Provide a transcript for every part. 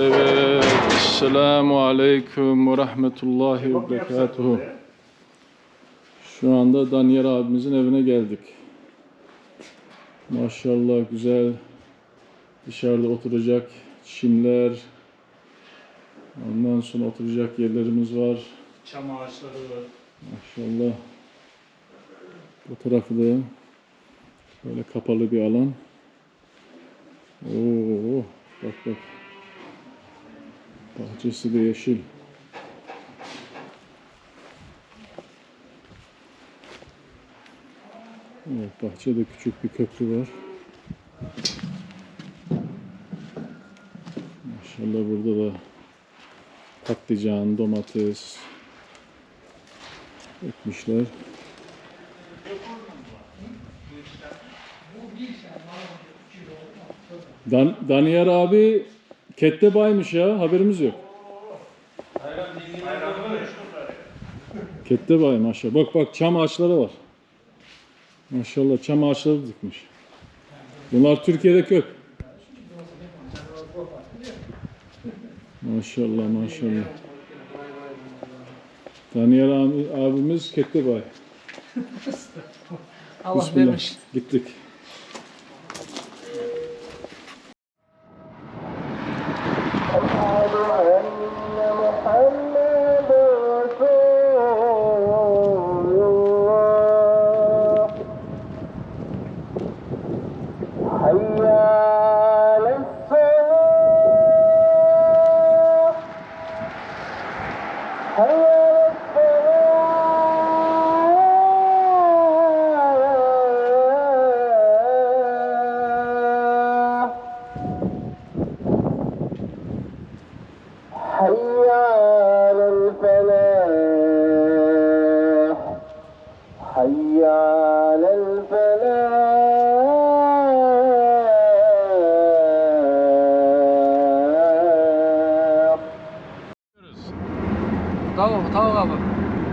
Evet. Esselamu Aleyküm ve Rahmetullahi ve Berekatuhu. Şu anda Daniel abimizin evine geldik. Maşallah güzel dışarıda oturacak çimler, ondan sonra oturacak yerlerimiz var. Çam ağaçları var. Maşallah. Bu tarafı da böyle kapalı bir alan. Oo, bak bak. Bahçesi de yeşil. Evet, bahçede küçük bir köprü var. Maşallah burada da patlıcan, domates ekmişler. Dan Daniyer abi kette baymış ya haberimiz yok. Kette bay maşallah. Bak bak çam ağaçları var. Maşallah çam ağaçları dikmiş. Bunlar Türkiye'de kök. Maşallah maşallah. Daniel abi, abimiz kette bay. Allah vermiş. Gittik.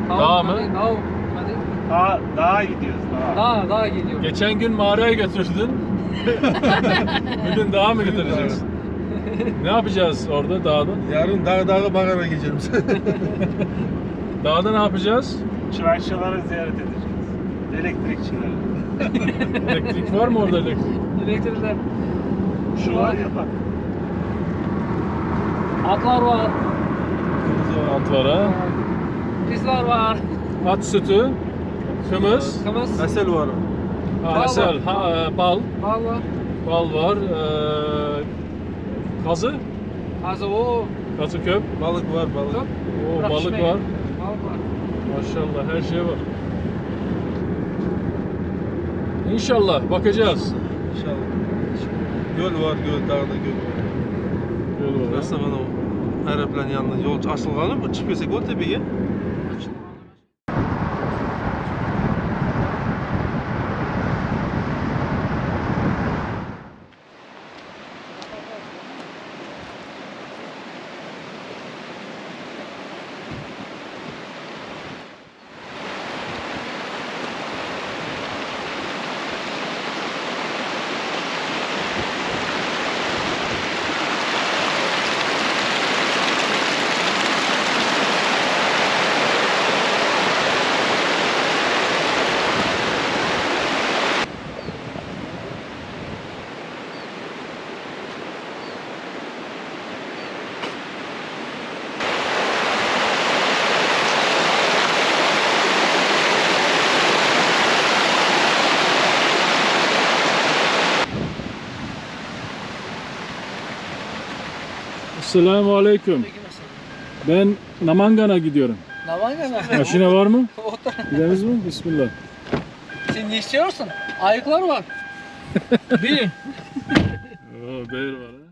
Dağ mı? hadi, Dağ. Hadi. Dağa, dağa gidiyoruz dağa. Dağ, dağ geliyor. Geçen gün mağaraya götürdün. Bugün dağa mı götüreceksin? ne yapacağız orada dağda? Yarın dağ dağı bagara geçelim. Dağda ne yapacağız? Çıraççıları ziyaret edeceğiz. Elektrikçileri. Elektrik var mı orada elektrik? Elektrikler. Şu var ya bak. Atlar var. At var. Pisler var. At sütü, kımız, Kımız. Asel var. ha, Bal asel, ha, e, bal, Bal var. bal var, e, kazı, Hazır o. kazı köp, Balık var balık. Çok. o Bırak balık pişmeyi. var. Balık var. Maşallah her şey var. İnşallah bakacağız. İnşallah. Göl var göl dağda göl var. Yol var. ha. Burası bana o aeroplan yanında yol açılganı mı? Çıkıp kesek o tepeye. Selamun Aleyküm. Ben Namangan'a gidiyorum. Ya? Maşine var mı? Gideriz mi? Bismillah. Sen ne istiyorsun? Ayıklar var. Bir. Oo, bear var ha.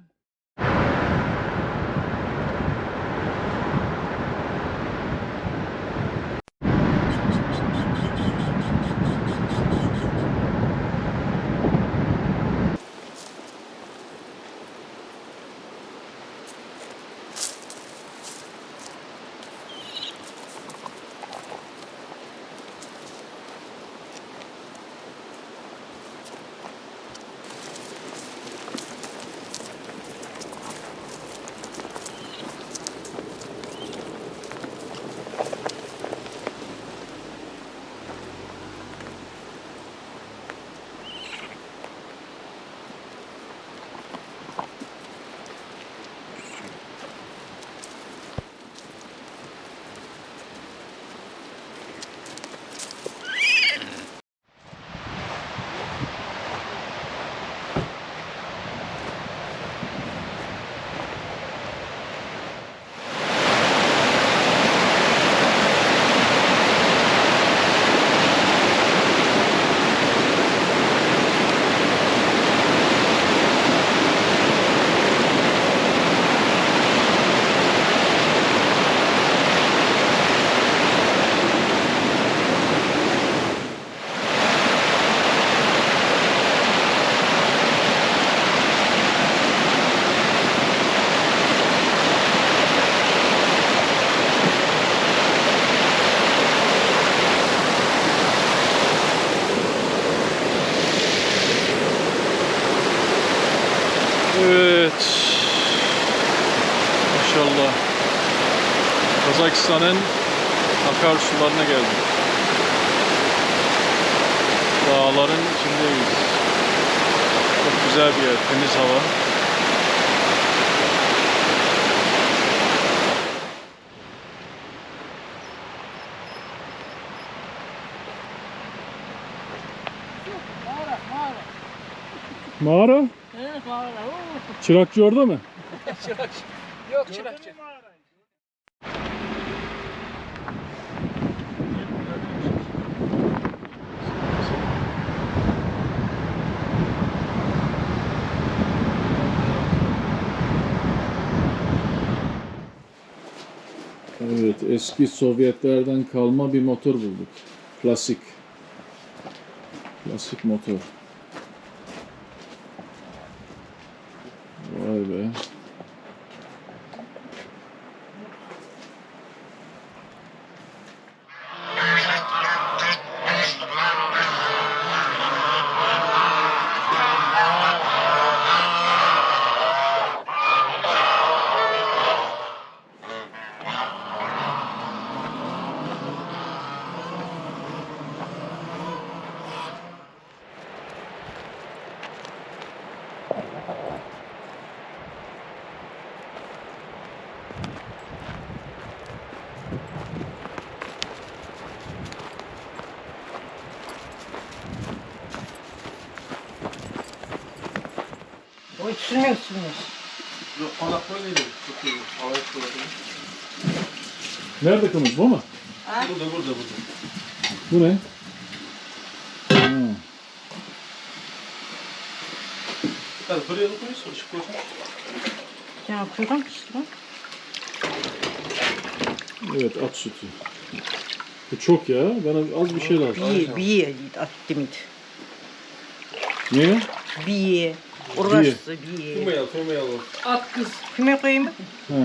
Akarsularına geldik. Dağların içindeyiz. Çok güzel bir yer, temiz hava. Mağara? Evet mağara. Oo, Çırakçı orada mı? çırakçı. Yok çırakçı. Evet, eski Sovyetlerden kalma bir motor bulduk. Klasik. Klasik motor. Vay be. O sürmüyor sürmüyor. Yok konak böyleydi. Çok iyi. Havaya fırladı. Nerede kımız? Bu mu? Burada burada burada. Bu ne? Ha. Yani buraya da koyuyorsun. ışık koysun. Ya koydan kıştı. Evet, at sütü. Bu çok ya. Bana az bir şey lazım. Biye, biye attımit. Niye? Biye. Orası biye. Kıymayalım kıymayalım. At kız. Kime koyayım? Ha.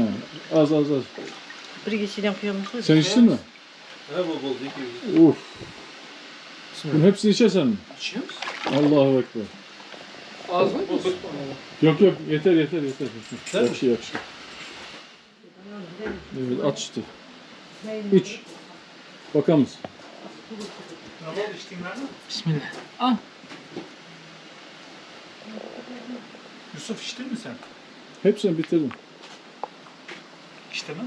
Az az az. Bir geçiden koyalım. Sen içtin mi? Ha bol bol değil ki. Uf. Bunun hepsini içersen mi? İçiyoruz. Allahu Ekber. Az mı? Yok yok yeter yeter yeter. Değil mi? Yakşı yakşı. Evet sütü. İç. Bakamız. Bismillah. Al. Yusuf içtin mi sen? Hepsini bitirdim. İçti mi?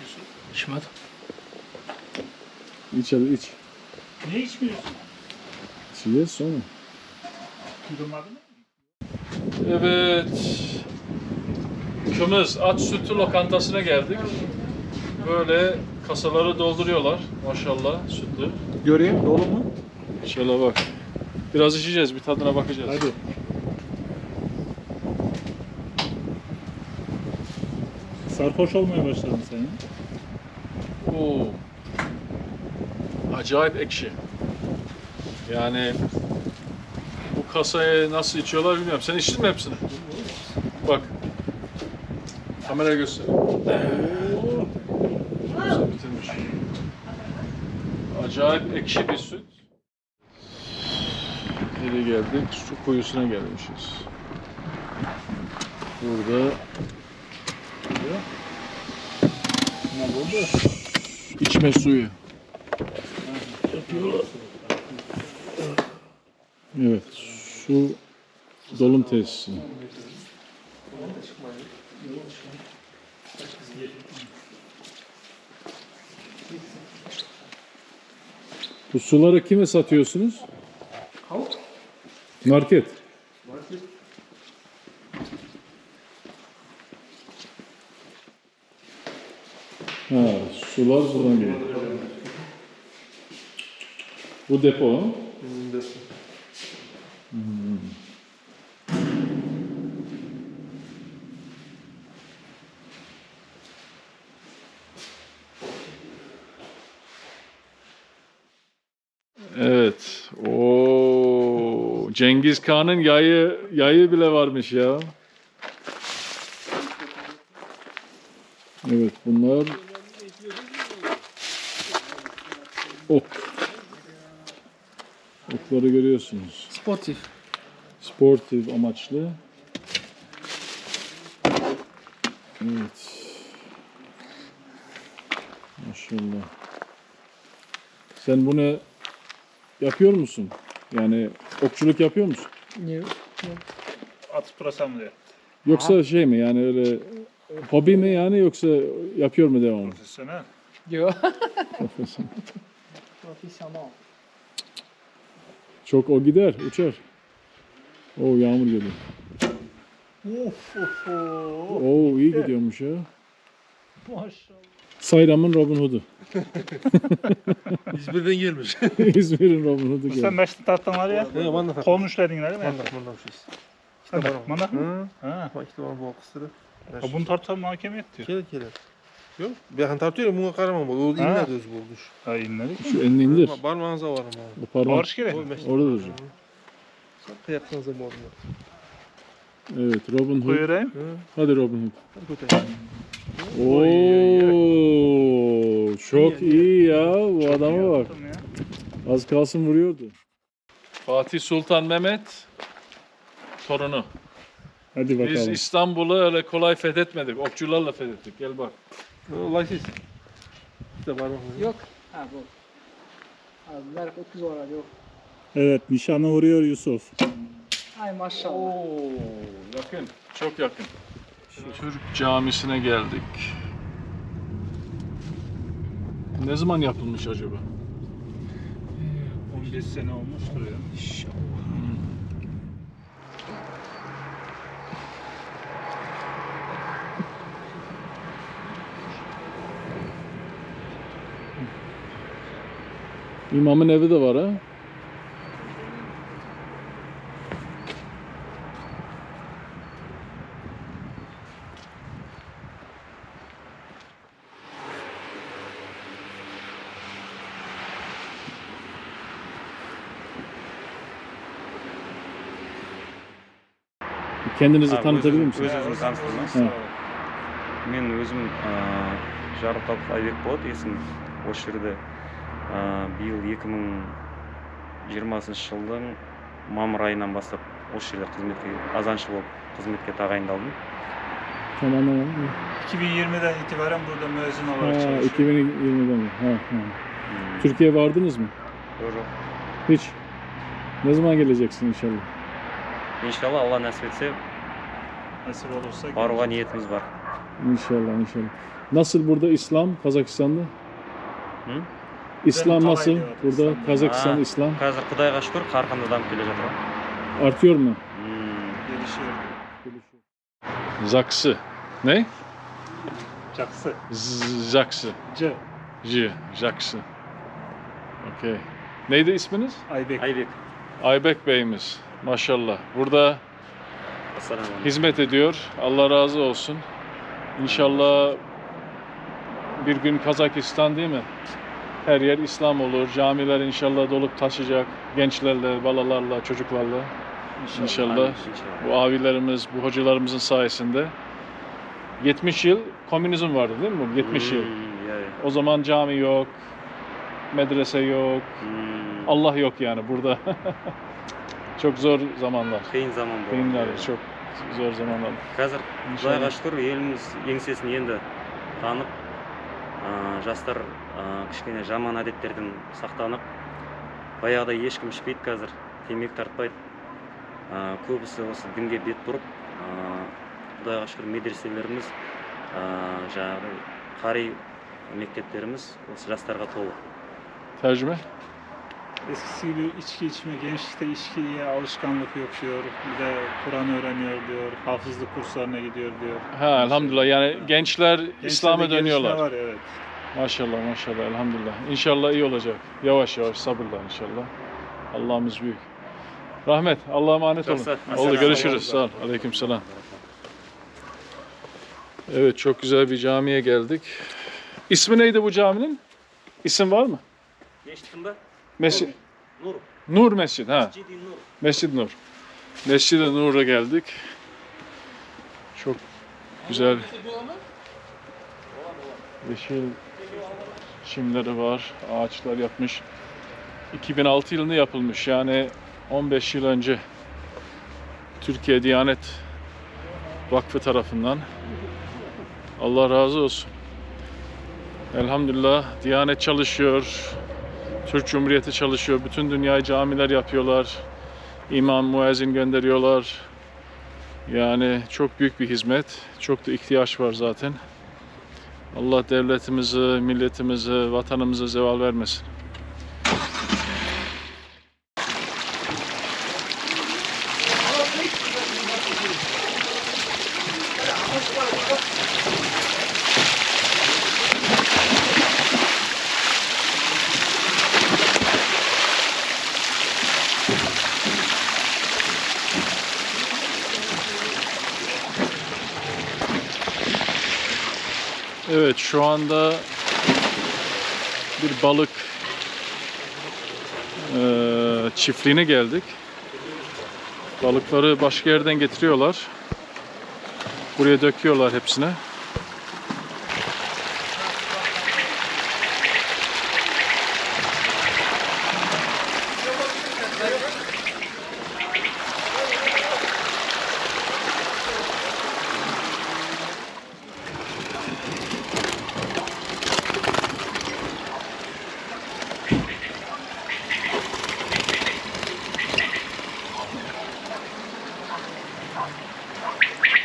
Yusuf. İçmedim. İç hadi iç. Niye içmiyorsun? İçeceğiz sonra. Durmadın mı? Evet. Kımız at sütü lokantasına geldik. Böyle kasaları dolduruyorlar. Maşallah sütlü. Göreyim dolu mu? Şöyle bak. Biraz içeceğiz, bir tadına bakacağız. Hadi. Sarhoş olmaya başladın sen ya. Oo. Acayip ekşi. Yani bu kasayı nasıl içiyorlar bilmiyorum. Sen içtin mi hepsini? Bak. Kameraya göster. Bitirmiş. Acayip ekşi bir süt. Nereye geldik? Su kuyusuna gelmişiz. Burada Ne oldu? içme suyu. Evet, su dolum tesisi. Bu suları kime satıyorsunuz? Market. Ha, sular buradan geliyor. Bu depo ha? Evet. O Cengiz Khan'ın yayı yayı bile varmış ya. Evet bunlar ok. Okları görüyorsunuz. Sportif. Sportif amaçlı. Evet. Maşallah. Sen bunu yapıyor musun? Yani okçuluk yapıyor musun? Yok. At pırasam diyor. Yoksa şey mi yani öyle hobi mi yani yoksa yapıyor mu devamlı? Profesyonel. Yok. Profesyonel. Profesyonel. Çok o gider, uçar. Oo yağmur geliyor. Of of of. Oo iyi gidiyormuş ya. Maşallah. Sayram'ın Robin Hood'u. İzmir'den gelmiş. İzmir'in Robin Hood'u Sen geldi. meşte tattan var ya. He, bana da. Kolmuşlar dinler değil mi? Bana da, bana da bir şey. Sen de bana. Hı. Ha. Bak işte bana bu kısırı. Ha, Bunu tartsam mahkemeye diyor. Keler keler. Yok. Ben tartıyorum buna karamam. O Ha. inler de özü olmuş. Ha inledik. Şu elini indir. Parmağınıza varım abi. Bu parmak Barış gibi. Orada duracak. Sen kıyaklarınıza mı olmuyor? Evet Robin Hood. Buyurayım. Hı. Hadi Robin Hood. Hadi götür. Oo, çok iyi ya. Bu adama bak. Yaptım ya. Az kalsın vuruyordu. Fatih Sultan Mehmet torunu. Hadi Biz bakalım. İstanbul'u öyle kolay fethetmedik. Okçularla fethettik. Gel bak. Siz. İşte parmağınıza. Yok. Ha bu. Abi ver 30 var yok. Evet nişanı vuruyor Yusuf. Ay maşallah. Oo, yakın. Çok yakın. Türk camisine geldik. Ne zaman yapılmış acaba? 15 sene olmuştur ya. İmamın evi de var ha. Kendinizi А, tanıtabilir өзім- misiniz? өз өзімді таныстырыңыз Hı. мен өзім ыыы жарылқапов айбек болады есімім осы жерде ыыы биыл екі мың жиырмасыншы жылдың мамыр айынан бастап осы жерде қызметке азаншы болып қызметке tағайындалдым Tamam tamam. 2020'den itibaren burada müezzin olarak Ha, çalışıyorum. 2020'den mi? Ha, ha. М, Türkiye'ye vardınız mı? жоқ жоқ Hiç. Ne zaman geleceksin inşallah? иншалла алла нәсіп етсе Nasip olursa баруға ниетіміз бар İnşallah inşallah. Nasıl burada İslam Kazakistan'da? Hı? İslam Ben nasıl? Talay'da Burada İslam'da. Kazakistan Ha. İslam қазір құдайға шүкір қарқынды дамып келе жатыр artıyor mu? М, gelişiyor. Zaksı. Ne? Caksı. Z- Zaksı. C. J. Zaksı. Okey. Neydi isminiz? Aybek. айбек Aybek Bey'imiz. Maşallah. Burada ассалаумағалейкум hizmet ediyor. Allah razı olsun. İnşallah bir gün Kazakistan değil mi? Her yer İslam olur. Camiler inşallah dolup taşacak. Gençlerle, balalarla, çocuklarla. İnşallah. Amin, inşallah. Bu abilerimiz, bu hocalarımızın sayesinde. 70 yıl komünizm vardı değil mi? bu? 70 yıl. М, иә иә O zaman cami yok, medrese yok, М, Allah yok yani burada. çok zor zamanlar. қиын заман болды Kıyımlar, иә. çok zor zamanlar. қазір İnşallah. құдайға шүкір еліміз еңсесін енді танып ә, жастар ә, кішкене жаман әдеттерден сақтанып баяғыдай ешкім ішпейді қазір темекі тартпайды ә, көбісі осы дінге бет бұрып ә, құдайға шүкір медреселеріміз ә, жаңағыдай қари мектептеріміз осы жастарға толы Tercüme? Eskisi gibi içki içme, gençlikte içkiye alışkanlık yapıyor. Bir de Kur'an öğreniyor diyor. Hafızlık kurslarına gidiyor diyor. Ha elhamdülillah yani gençler İslam'a Gençlerde dönüyorlar. gelişme Var, evet. Maşallah maşallah elhamdülillah. İnşallah iyi olacak. Yavaş yavaş sabırla inşallah. Allah'ımız büyük. Rahmet. Allah'a emanet çok olun. Sağ Oldu görüşürüz. Sağ ol. Aleyküm selam. Evet çok güzel bir camiye geldik. İsmi neydi bu caminin? İsim var mı? Geçtiğinde. Mescid. Nur. Nur Mescid ha. Mescid-i Nur. Mescid Nur. Mescid-i Nur'a geldik. Çok güzel. Yeşil şey- çimleri var. Ağaçlar yapmış. 2006 yılında yapılmış. Yani 15 yıl önce Türkiye Diyanet Vakfı tarafından. Allah razı olsun. Elhamdülillah Diyanet çalışıyor. Türk Cumhuriyeti çalışıyor. Bütün dünyayı camiler yapıyorlar. İmam, muezzin gönderiyorlar. Yani çok büyük bir hizmet. Çok da ihtiyaç var zaten. Allah devletimizi, milletimizi, vatanımızı zeval vermesin. Evet şu anda bir balık eee, çiftliğine geldik. Balıkları başka yerden getiriyorlar. Buraya döküyorlar hepsine.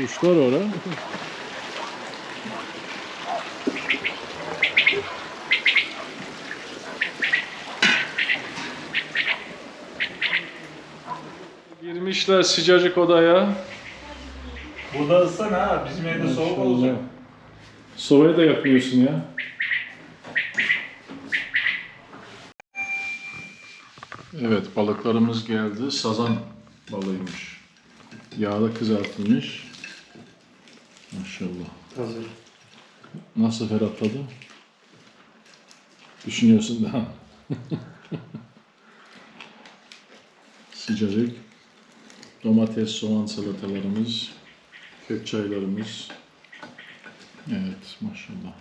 Kuşlar orada. Girmişler sıcacık odaya. Burada ısın ha. Bizim evde soğuk olacak. Sobaya da yakmıyorsun ya. Evet balıklarımız geldi. Sazan balığıymış. Yağda kızartılmış. Maşallah. Hazır. Nasıl Ferhat tadı? Düşünüyorsun da. Sıcacık. Domates, soğan salatalarımız, kök çaylarımız. Evet maşallah.